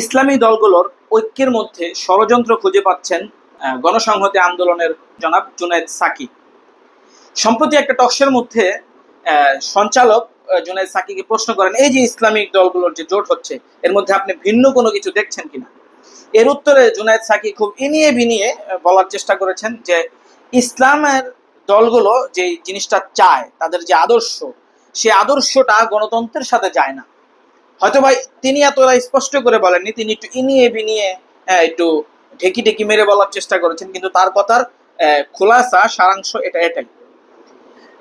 ইসলামী দলগুলোর ঐক্যের মধ্যে ষড়যন্ত্র খুঁজে পাচ্ছেন গণসংহতি আন্দোলনের জনাব জুনায়েদ সাকি। সম্প্রতি একটা টকশের মধ্যে সঞ্চালক জুনায়েদ সাকিকে প্রশ্ন করেন, এই যে ইসলামিক দলগুলোর যে জোট হচ্ছে, এর মধ্যে আপনি ভিন্ন কোনো কিছু দেখছেন কিনা? এর উত্তরে জুনায়েদ সাকি খুব ইনিয়ে বিনিয়ে বলার চেষ্টা করেছেন যে ইসলামের দলগুলো যে জিনিসটা চায়, তাদের যে আদর্শ, সে আদর্শটা গণতন্ত্রের সাথে যায় না। হয়তো ভাই তিনি এতটা স্পষ্ট করে বলেননি, তিনি একটু ইনিয়ে বিনিয়ে একটু ঢেকি ঢেকি মেরে বলার চেষ্টা করেছেন, কিন্তু তার কথার খোলাসা, সারাংশ এটা এটাই।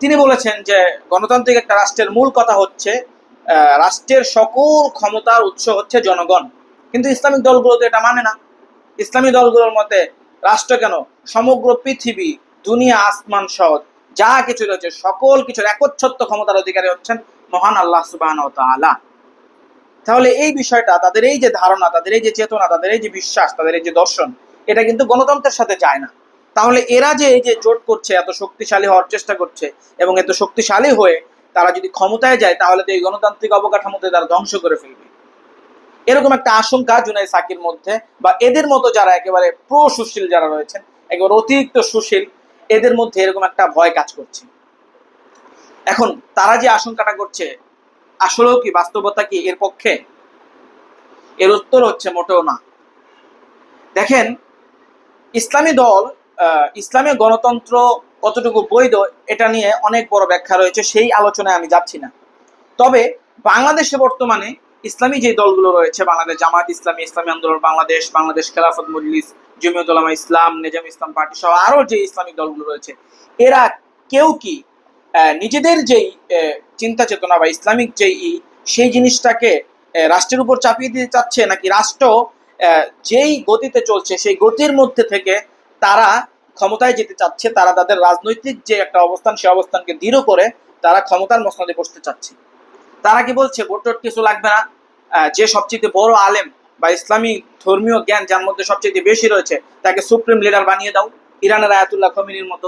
তিনি বলেছেন যে গণতান্ত্রিক একটা রাষ্ট্রের মূল কথা হচ্ছে রাষ্ট্রের সকল ক্ষমতার উৎস হচ্ছে জনগণ। কিন্তু ইসলামিক দলগুলো তো এটা মানে না। ইসলামী দলগুলোর মতে রাষ্ট্র কেন? সমগ্র পৃথিবী, দুনিয়া, আসমান সহ যা কিছু রয়েছে, সকল কিছুর একচ্ছত্ব ক্ষমতার অধিকারী হচ্ছেন মহান আল্লাহ সুবাহ তাআলা। তাহলে এই বিষয়টা, তাদের এই যে ধারণা, তাদের এই যে চেতনা, তাদের এই যে বিশ্বাস, তাদের এই যে দর্শন, এটা কিন্তু গণতন্ত্রের সাথে যায় না। তাহলে এরা যে এই যে জোট করছে, এত শক্তিশালী হওয়ার চেষ্টা করছে এবং এত শক্তিশালী হয়ে তারা যদি ক্ষমতায় যায়, তাহলে তো এই গণতান্ত্রিক অবকাঠামোতে তারা ধ্বংস করে ফেলবে। এরকম একটা আশঙ্কা জুনাই সাকির মধ্যে বা এদের মতো যারা একেবারে প্রো সুশীল যারা রয়েছেন, একেবারে অতিরিক্ত সুশীল, এদের মধ্যে এরকম একটা ভয় কাজ করছে। এখন তারা যে আশঙ্কাটা করছে আসলেও কি বাস্তবতা কি এর পক্ষে? এর উত্তর হচ্ছে মোটেও না। দেখেন, ইসলামী দল ইসলামী গণতন্ত্র কতটুকু বৈধ এটা নিয়ে অনেক বড় ব্যাখ্যা রয়েছে, সেই আলোচনায় আমি যাচ্ছি না। তবে বাংলাদেশে বর্তমানে ইসলামী যে দলগুলো রয়েছে, বাংলাদেশ জামাত ইসলামী ইসলামী আন্দোলন, বাংলাদেশ বাংলাদেশ খেলাফত মজলিস উলামা ইসলাম, নিজাম ইসলাম পার্টি সহ আরও যে ইসলামিক দলগুলো রয়েছে, এরা কেউ কি নিজেদের যেই চিন্তা চেতনা বা ইসলামিক যেই, সেই জিনিসটাকে রাষ্ট্রের উপর চাপিয়ে দিতে চাচ্ছে নাকি রাষ্ট্র যেই গতিতে চলছে, সেই গতির মধ্যে থেকে তারা ক্ষমতায় যেতে চাচ্ছে, তারা তাদের রাজনৈতিক যে একটা অবস্থান সেই অবস্থানকে দৃঢ় করে তারা ক্ষমতার মসনদে বসতে চাচ্ছে। তারা কি বলছে, ভোট কিছু লাগবে না? যে সবচেয়ে বড় আলেম বা ইসলামী ধর্মীয় জ্ঞান যার মধ্যে সবচেয়ে বেশি রয়েছে, তাকে সুপ্রিম লিডার বানিয়ে দাও, ইরানের আয়াতুল্লাহ খমিনীর মতো।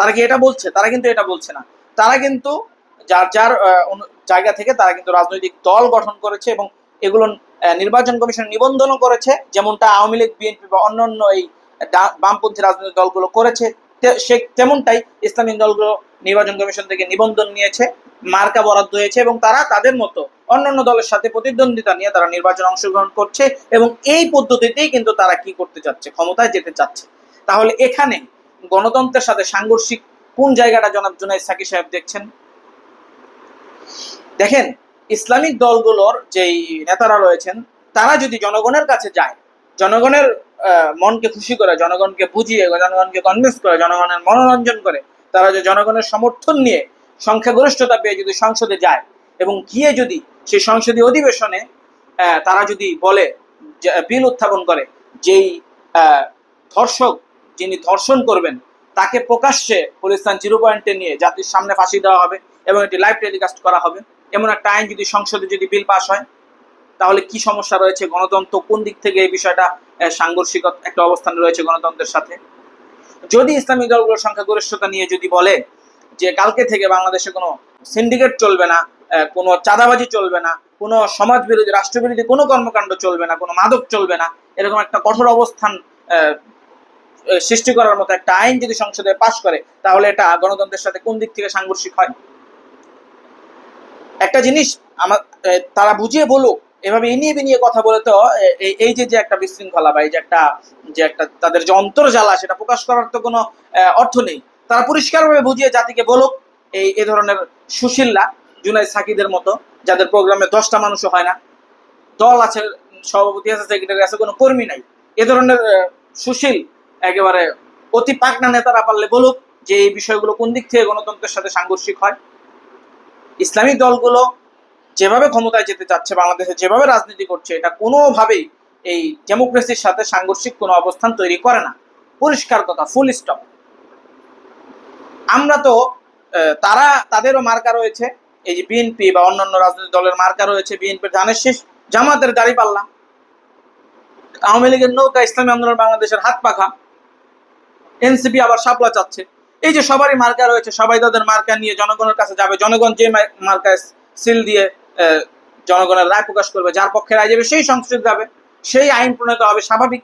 তারা কি এটা বলছে? তারা কিন্তু এটা বলছে না। তারা কিন্তু যার যার জায়গা থেকে তারা কিন্তু রাজনৈতিক দল গঠন করেছে এবং এগুলো নির্বাচন কমিশন নিবন্ধনও করেছে। যেমনটা আওয়ামী লীগ, বিএনপি বা অন্যান্য এই বামপন্থী রাজনৈতিক দলগুলো করেছে সে, তেমনটাই ইসলামিক দলগুলো নির্বাচন কমিশন থেকে নিবন্ধন নিয়েছে, মার্কা বরাদ্দ হয়েছে এবং তারা তাদের মতো অন্যান্য দলের সাথে প্রতিদ্বন্দ্বিতা নিয়ে তারা নির্বাচন অংশগ্রহণ করছে এবং এই পদ্ধতিতেই কিন্তু তারা কি করতে চাচ্ছে ক্ষমতায় যেতে চাচ্ছে। তাহলে এখানে গণতন্ত্রের সাথে সাংঘর্ষিক কোন জায়গাটা জনাব জুনাইদ সাকি সাহেব দেখছেন? দেখেন, ইসলামিক দলগুলোর যেই নেতারা রয়েছেন, তারা যদি জনগণের কাছে যায়, জনগণের মনকে খুশি করে, জনগণকে বুঝিয়ে, জনগণকে কনভিন্স করে, জনগণের মনোরঞ্জন করে, তারা যে জনগণের সমর্থন নিয়ে সংখ্যাগরিষ্ঠতা পেয়ে যদি সংসদে যায় এবং গিয়ে যদি সেই সংসদীয় অধিবেশনে তারা যদি বলে বিল উত্থাপন করে, যেই ধর্ষক যিনি ধর্ষণ করবেন, তাকে প্রকাশ্যে পুলিস্তান জিরো পয়েন্টে নিয়ে জাতির সামনে ফাঁসি দেওয়া হবে এবং এটি লাইভ টেলিকাস্ট করা হবে। এমন একটা আইন যদি সংসদে যদি বিল পাস হয়, তাহলে কি সমস্যা রয়েছে? গণতন্ত্র কোন দিক থেকে এই বিষয়টা সাংঘর্ষিক একটা অবস্থানে রয়েছে গণতন্ত্রের সাথে? যদি ইসলামিক দলগুলোর সংখ্যাগরিষ্ঠতা নিয়ে যদি বলে যে কালকে থেকে বাংলাদেশে কোনো সিন্ডিকেট চলবে না কোনো চাঁদাবাজি চলবে না, কোনো সমাজ বিরোধী রাষ্ট্রবিরোধী কোনো কর্মকাণ্ড চলবে না, কোনো মাদক চলবে না, এরকম একটা কঠোর অবস্থান সৃষ্টি করার মতো একটা আইন যদি সংসদে পাশ করে, তাহলে এটা গণতন্ত্রের সাথে কোন দিক থেকে সাংঘর্ষিক হয়? একটা জিনিস আমার তারা বুঝিয়ে বলুক, এভাবে ইনিয়ে বিনিয়ে কথা বলে তো এই- যে যে একটা বিশৃঙ্খলা বা এই যে একটা যে একটা তাদের যে অন্তর্জালা, সেটা প্রকাশ করার তো কোনো অর্থ নেই। তারা পরিষ্কারভাবে বুঝিয়ে জাতিকে বলুক, এই, এ ধরনের সুশীলরা জুনাই সাকিদের মতো, যাদের প্রোগ্রামে দশটা মানুষও হয় না, দল আছে, সভাপতি আছে, সেক্রেটারি আছে, কোনো কর্মী নাই। এ ধরনের সুশীল একেবারে অতি পাকনা নেতারা পারলে বলুক যে এই বিষয়গুলো কোন দিক থেকে গণতন্ত্রের সাথে সাংঘর্ষিক হয়। ইসলামিক দলগুলো যেভাবে ক্ষমতায় যেতে চাচ্ছে, বাংলাদেশে যেভাবে রাজনীতি করছে, এটা কোনোভাবেই এই ডেমোক্রেসির সাথে সাংঘর্ষিক কোনো অবস্থান তৈরি করে না। পরিষ্কার কথা ফুল স্টপ আমরা তো তারা, তাদেরও মার্কা রয়েছে। এই যে বিএনপি বা অন্যান্য রাজনৈতিক দলের মার্কা রয়েছে বিএনপির ধানের শেষ, জামাতের দাড়ি পাল্লা। আওয়ামী লীগের নৌকা ইসলামী আন্দোলন বাংলাদেশের হাত পাখা। এনসিপি আবার সাপলা চাচ্ছে। এই যে সবারই মার্কা রয়েছে, সবাই তাদের মার্কা নিয়ে জনগণের কাছে যাবে। জনগণ যে মার্কায় সিল দিয়ে জনগণের রায় প্রকাশ করবে, যার পক্ষে রায় যাবে সেই সংস্কৃতি যাবে, সেই আইন প্রণীত হবে, স্বাভাবিক।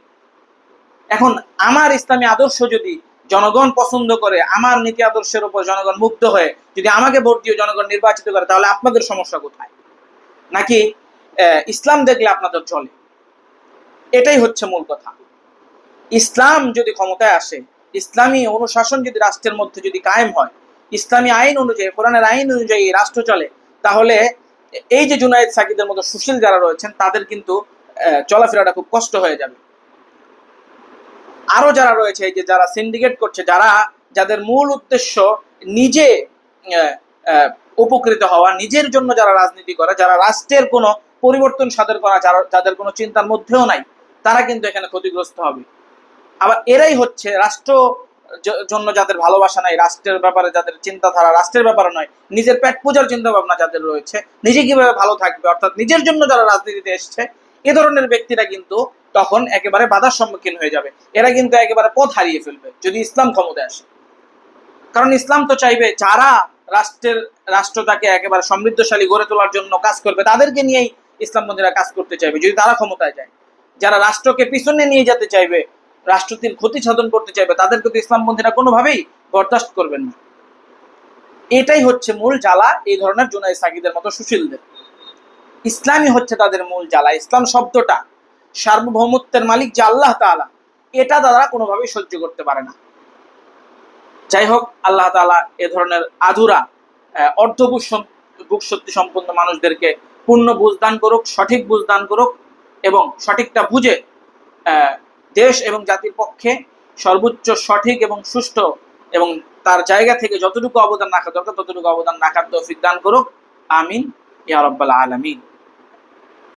এখন আমার ইসলামী আদর্শ যদি জনগণ পছন্দ করে, আমার নীতি আদর্শের উপর জনগণ মুগ্ধ হয়ে যদি আমাকে ভোট দিয়ে জনগণ নির্বাচিত করে, তাহলে আপনাদের সমস্যা কোথায়? নাকি ইসলাম দেখলে আপনাদের চলে? এটাই হচ্ছে মূল কথা। ইসলাম যদি ক্ষমতায় আসে ইসলামী অনুশাসন যদি রাষ্ট্রের মধ্যে যদি কায়েম হয়, ইসলামী আইন অনুযায়ী, কোরআনের আইন অনুযায়ী রাষ্ট্র চলে, তাহলে এই যে জুনায়েদ সাকিদের মতো সুশীল যারা রয়েছেন, তাদের কিন্তু চলাফেরাটা খুব কষ্ট হয়ে যাবে। আরও যারা রয়েছে যে যারা সিন্ডিকেট করছে, যারা, যাদের মূল উদ্দেশ্য নিজে উপকৃত হওয়া, নিজের জন্য যারা রাজনীতি করে, যারা রাষ্ট্রের কোনো পরিবর্তন সাধন করা, যারা, যাদের কোনো চিন্তার মধ্যেও নাই, তারা কিন্তু এখানে ক্ষতিগ্রস্ত হবে। আবার এরাই হচ্ছে রাষ্ট্র জন্য যাদের ভালোবাসা নাই, রাষ্ট্রের ব্যাপারে যাদের চিন্তাধারা, রাষ্ট্রের ব্যাপারে নয়, নিজের পেট পূজার চিন্তা ভাবনা যাদের রয়েছে, নিজে কীভাবে ভালো থাকবে, অর্থাৎ নিজের জন্য যারা রাজনীতিতে এসছে, এ ধরনের ব্যক্তিরা কিন্তু তখন একেবারে বাধার সম্মুখীন হয়ে যাবে। এরা কিন্তু একেবারে পথ হারিয়ে ফেলবে, যদি ইসলাম ক্ষমতায় আসে। কারণ ইসলাম তো চাইবে, যারা রাষ্ট্রের, রাষ্ট্রটাকে একেবারে সমৃদ্ধশালী গড়ে তোলার জন্য কাজ করবে, তাদেরকে নিয়েই ইসলামপন্থীরা কাজ করতে চাইবে, যদি তারা ক্ষমতায় যায়। যারা রাষ্ট্রকে পিছনে নিয়ে যেতে চাইবে রাষ্ট্রটির ক্ষতি সাধন করতে চাইবে তাদেরকে তো ইসলামপন্থীরা কোনোভাবেই বরদাস্ত করবেন না। এটাই হচ্ছে মূল জ্বালা এই ধরনের জুনাই সাকিদের মতো সুশীলদের। ইসলামই হচ্ছে তাদের মূল জ্বালা। ইসলাম শব্দটা সার্বভৌমত্বের মালিক যে আল্লাহ তাআলা এটা তারা কোনোভাবেই সহ্য করতে পারে না। যাই হোক আল্লাহ তাআলা এ ধরনের আধুরা আহ, অর্ধ বুঝ বুক শক্তি সম্পন্ন মানুষদেরকে পূর্ণ বুঝ দান করুক সঠিক বুঝ দান করুক এবং সঠিকটা বুঝে দেশ এবং জাতির পক্ষে সর্বোচ্চ সঠিক এবং সুষ্ঠু এবং তার জায়গা থেকে যতটুকু অবদান রাখা দরকার, ততটুকু অবদান রাখার তৌফিক দান করুক। আমিন। ইয়া রাব্বাল আলামিন।